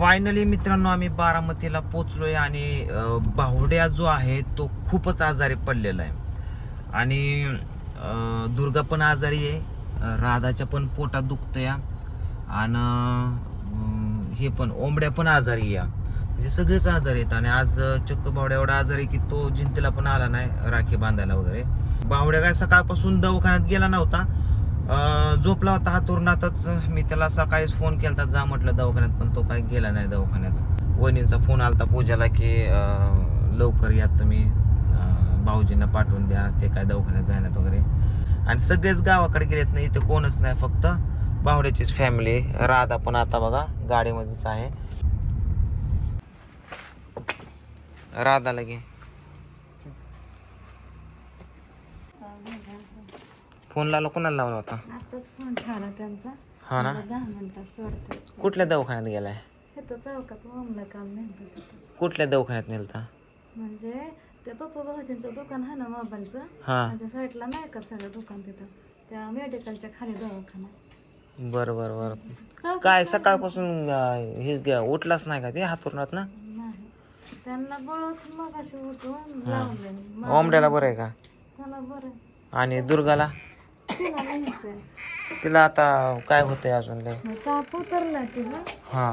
Finally मित्रांनो आम्ही बारामतीला पोचलोय आणि बाहुड्या जो आहे तो खूपच आजारी पडलेला आहे. आणि दुर्गा पण आजारी आहे राधाच्या पण पोटात दुखतं या आणि हे पण ओंबड्या पण आजारी या म्हणजे सगळेच आजारी आहेत. आणि आज चक्क बावड्या एवढा आजारी की तो जिंतीला पण आला नाही राखी बांधायला वगैरे. बावड्या काय सकाळपासून दवाखान्यात गेला नव्हता. झोपला होता हातुरणातच मी त्याला सकाळीच फोन केला जा म्हटलं दवाखान्यात पण तो काय गेला नाही दवाखान्यात. वहिनींचा फोन आला पूजाला की लवकर या तुम्ही. भाऊजींना पाठवून द्या ते काय दवाखान्यात जाण्यात वगैरे. आणि सगळेच गावाकडे गेलेत नाही इथे कोणच नाही फक्त बावड्याचीच फॅमिली राधा पण आता बघा गाडीमध्येच आहे. राधा लगे फोन लावला कोणाला लावला होता? आताच फोन ठेवला त्यांचा. हा ना? मला दहा मिनिटात सोडते कुठल्या दवाखान्यात गेलाय? हे तो चौकात ओमला काम तिथं. कुठल्या दवाखान्यात नेलता? म्हणजे ते पप्पा भाऊजींचं दुकान आहे ना मोबाईलचं? हा. माझ्या साईडला नाही का सगळं दुकान तिथं? त्या मेडिकलच्या खाली दवाखाना बर बर बर. चौकात काय सकाळपासून अं, हेच ग- उठलाच नाही का ते हातुरणात ना? नाही. त्यांना बळत मग अशी उठून लावले मग ओमड्याला बरं आहे का? त्याला बरं आणि दुर्गाला? तिला आता काय होतंय अजून लय? मग ताप उतरला तिला. हा.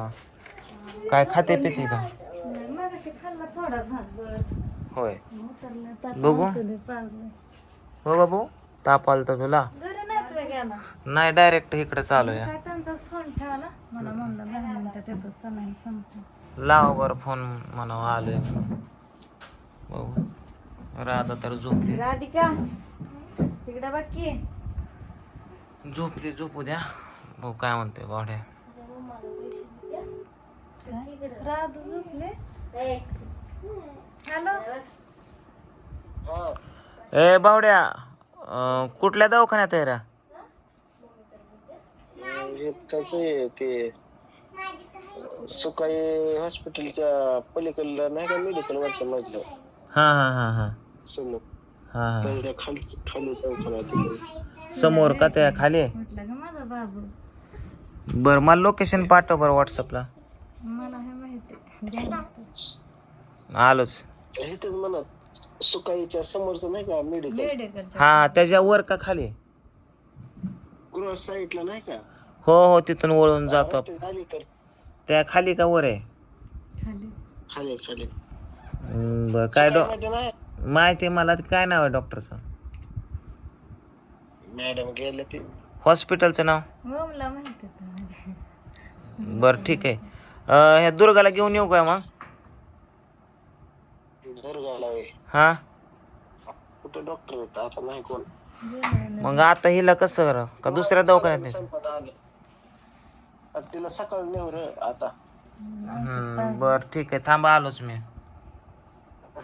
काय खाते पिते का? नाही मग अशी खाल्ला थोडा भात बरं. होय. उतरला ताप बघू. औषधे पाजले हो बाबू ताप आलता तुला? घरी नाही तुला गेला. नाही डायरेक्ट इकडे चालू आहे. काय त्यांचाच फोन ठेवला? मला म्हणलं दहा मिनिटात येतो सणाई संपतो लाव बरं फोन म्हणावं आलोय. बघू. राधा तर झोपली. राधिका तिकडे बाकी झोपली झोपू द्या भाऊ काय म्हणते बावड्या? राधू झोपले? हॅलो? ए बावड्या कुठल्या दवाखान्यात आहे रा? हे कसं आहे ते सुकाई हॉस्पिटलच्या पलीकडलं नाही का मेडिकल वरचं मधलं? हा हा हा हा. समोर. हा हा. खाली खाली दवाखाना तिकडे समोर का त्या खाली? म्हटलं का माझा बाबू? बरं मला लोकेशन पाठव बरं व्हॉट्सअपला मला हे माहिती. आलोच. इथेच म्हणत सुकाईच्या समोरचं नाही का मेडिकल मेडिकलच्या हा त्याच्या वर का खाली? गृह साईडला नाही का? हो हो तिथून वळून जातो. अलीकडे. त्या खाली का वर आहे? खाली. खाली खाली. हम्म, बरं काय डॉ सुकाईमध्ये नाही? माहिती आहे मला ते काय नाव आहे डॉक्टरचं मॅडम गेले ते. हॉस्पिटलचं नाव? ओमला माहिती होतं माझ्या. बरं ठीक आहे. अं, ह्या दुर्गाला घेऊन येऊ काय मग? दुर्गाला होय. हा? कुठे डॉक्टर येत आता नाही कोण. मग आता हिला कसं करा का दुसऱ्या दवाखान्यात संपत आलं. आता तिला सकाळ नेऊ रे आता. हम्म, बरं ठीक आहे. थांबा आलोच मी.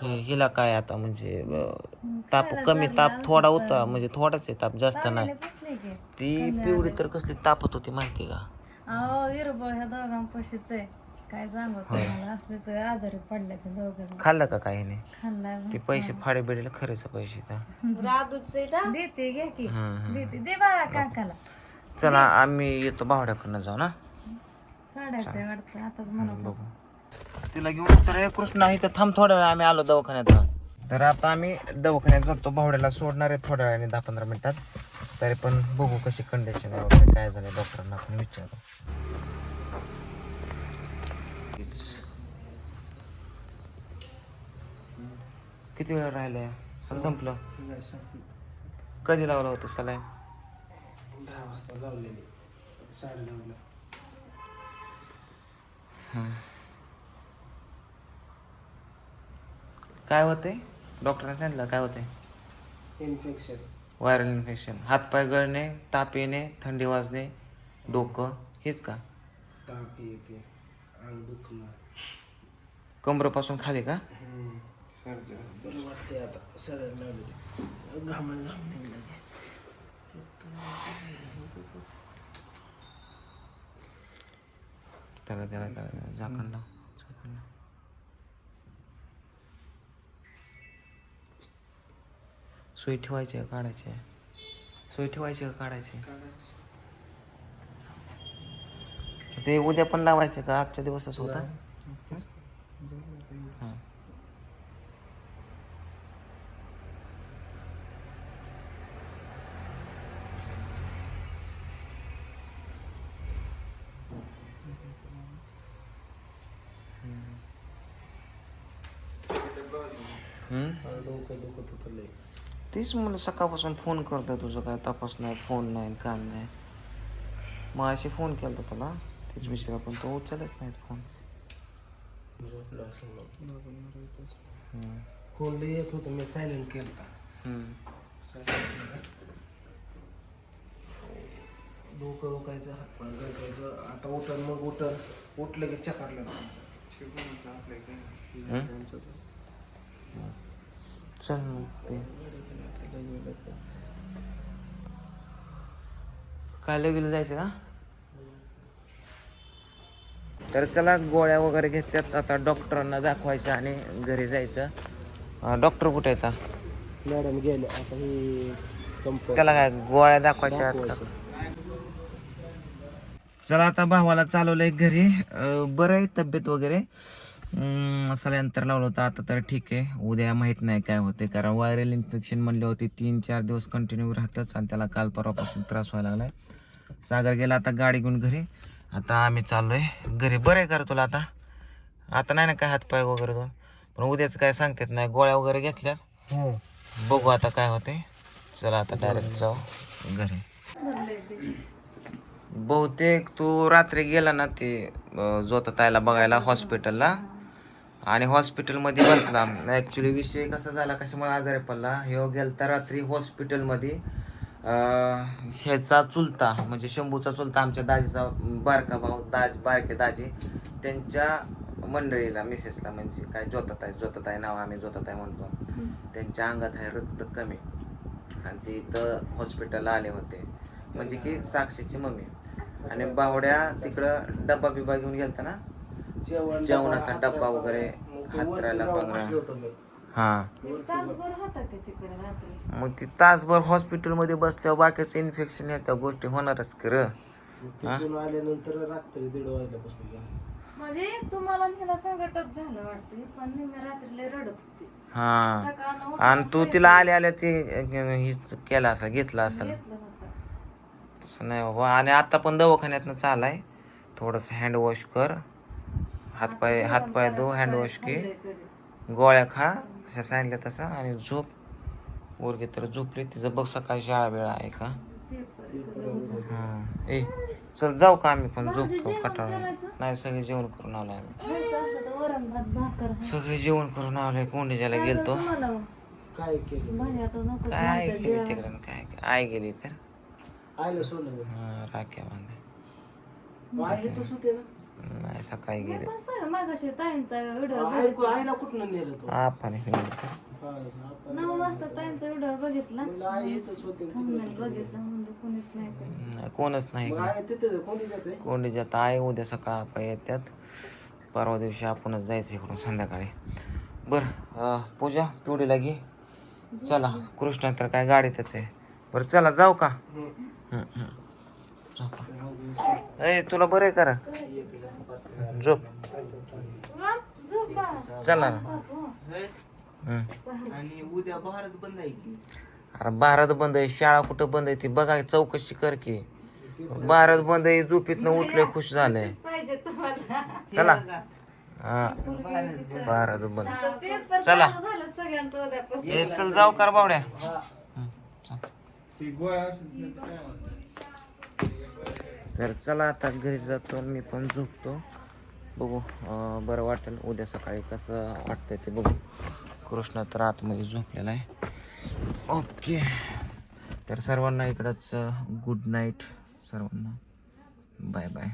हि- हिला काय आता म्हणजे अं, ताप कमी ताप थोडा होता म्हणजे थोडाच आहे ताप जास्त नाही. ती पिवळी तर कसली तापत होती माहिती का? अहो हिरबळ ह्या दोघांपाशीच आहे. काय सांगू तुम्हाला असले तर आजारी पडले ते दोघं खाल्लं का काही नाही? ते पैसे फाडे बिडेल खरेच पैसे तर. देते घ्या की. हम्म, हम्म. देते. दे बाळा काकाला. चला आम्ही येतो भावड्याकडनं जाऊ ना? साड्याचं आहे वाटतं आताच म्हणत. बघू. तिला घेऊन तर हे कृष्ण नाही तर थांब थोड्या वेळ आम्ही आलो दवाखान्यात तर आता आम्ही दवाखान्यात जातो. भावड्याला सोडणार आहे थोड्या वेळाने दहा पंधरा मिनिटात. तरी पण बघू कशी कंडिशन आहे वगैरे काय झालं डॉक्टरांना आपण विचारू. किती वेळ राहिलाय? संपलं. कधी लावलं होतं सलाईन? दहा वाजता लावलेली. साडे काय होतंय डॉक्टरांनी सांगितलं काय होतंय इन्फेक्शन व्हायरल इन्फेक्शन हातपाय गळणे ताप येणे थंडी वाजणे डोकं हेच का? ताप येते अंग दुखणं कमरेपासून खाली का? सर्दी. बरं वाटते आता सगळ्यात लावलेली घामण घाम निघलं. त्याला त्याला त्याला झाकण लाव. सुई ठेवायची का काढायची आहे? सुई ठेवायची का काढायची. ते उद्या पण लावायचे का आजच्या दिवसच होता हां हम्म? डोकं दुखत होतं लय तेच मला सकाळपासून फोन करतोय तुझं काय तपास नाही फोन नाही काम नाही मग अशी फोन केला होता तुला तेच विचारा पण तो उचलच नाहीत फोन असं. फोन लय येत होतं मी सायलेंट केला डोकं दुखायचं हातपाय दुखायचं आता उठल मग उठल उठलं की चकारलं त्यांचं चल मग ते काय लगेच जायचं का? तर चला गोळ्या वगैरे घेतल्यात. आता डॉक्टरांना दाखवायचं आणि घरी जायचं. डॉक्टर कुठे येतात मॅडम गेले आता ही त्याला काय गोळ्या दाखवायच्या आहेत चला आता भावाला चालवलंय घरी. बरं आहे तब्येत वगैरे. सल्यानंतर लावलं होतं. आता तर ठीक आहे. उद्या माहीत नाही काय होते कारण व्हायरल इन्फेक्शन म्हणले होते तीन चार दिवस कंटिन्यू राहतच आणि त्याला काल परवापासून त्रास व्हायला लागलाय. सागर गेला आता गाडी घेऊन घरी. आता आम्ही चाललोय घरी. बरं आहे कर तुला आता. आता नाही ना काय हातपाय वगैरे दोन. पण उद्याचं काय सांगतात नाही गोळ्या वगैरे घेतल्यात. हो. बघू आता काय होते चला आता डायरेक्ट जाऊ घरी. ते बहुतेक तू रात्री गेला ना ते जोता तायला बघायला हॉस्पिटलला आणि हॉस्पिटलमध्ये बसला ॲक्च्युली विषय कसा झाला कशामुळे आजारी पडला ह्यो गेलता रात्री हॉस्पिटलमध्ये. ह्याचा चुलता म्हणजे शंभूचा चुलता आमच्या दाजीचा बारका भाऊ दाज बारके दाजी त्यांच्या मंडळीला मिसेसला म्हणजे काय जोतात आहे जोतात आहे नाव आम्ही जोतात आहे म्हणतो. त्यांच्या अंगात आहे रक्त कमी. आणि ते इथं हॉस्पिटलला आले होते. म्हणजे की साक्षीची मम्मी. आणि बावड्या तिकडं डब्बा बिबा घेऊन गेलता ना जेवणाचा डब्बा वगैरे हातरायला पंगडा हा. ते तासभर होता की तिकडे रात्री? मग ती तासभर हॉस्पिटलमध्ये बसल्यावर बाकीचं इन्फेक्शन ह्या त्या गोष्टी होणारच की र. तिथून आल्यानंतर रात्री दीड वाजल्यापासून झालं. म्हणजे तुम्हाला ह्याला संकटच झालं वाटतं. पण निम्या रात्रीला रडत होती. हा. उठून आणि तू तिला आल्या आल्या ते हिच केला असेल घेतला असेल. तसं नाही बाबा. आणि आता पण दवाखान्यातनं चालाय. थोडंसं हँडवॉश कर. हातपाय हातपाय धो हँडवॉश घे खाल्लंय कधी. गोळ्या खा तसं सांगितलं तसं आणि झोप. पोरगी तर झोपली तिचं बघ सकाळी शाळा वेळा आहे का? होतं. हां. ए चल जाऊ का आम्ही पण झोपतो कटाळा? नाही सगळे जेवण करून आलोय आम्ही. सगळे जेवण करून आलोय कोंडीच्याला गेलतो? काय केलं? तिकडे काय आई गेली तर? आलं सोनं हां राख्या बांधे. नाही सकाळी गेले. पण सांग मागाशी ताईंचा व्हिडिओ आई आईला कुठनं नेलं तो? आपण आपण- नऊ वाजता ताईंचा व्हिडिओ बघितला. म्हणलं आई इथंच होते. थांबण्याने बघितला म्हणलं कोणीच नाही. कोणच नाही मग आई तिथे कोणी जाते? आहे उद्या सकाळ आपण येतात परवा दिवशी आपणच जायचं इकडून संध्याकाळी. बरं अं, पूजा पिवडीला घे चला कृष्णा तर काय गाडीतच आहे. बरं चला जाऊ का? हम्म, हम्म. झोपा. ए तुला बरं आहे करा झोप. चला ना. उद्या भारत बंद आहे अरे भारत बंद आहे शाळा कुठं बंद आहे ती बघा चौकशी कर की. भारत बंद आहे झोपीतनं उठले खुश झाले. चला. भारत बंद. चला. हे चल जाऊ कर बावड्या. तर चला आता घरी जातो मी पण झोपतो. बघू बरं वाटेल उद्या सकाळी कसं वाटतंय ते बघू. कृष्णा तर आतमध्ये झोपलेला आहे. ओके तर सर्वांना इकडंच गुड नाईट सर्वांना. Bye bye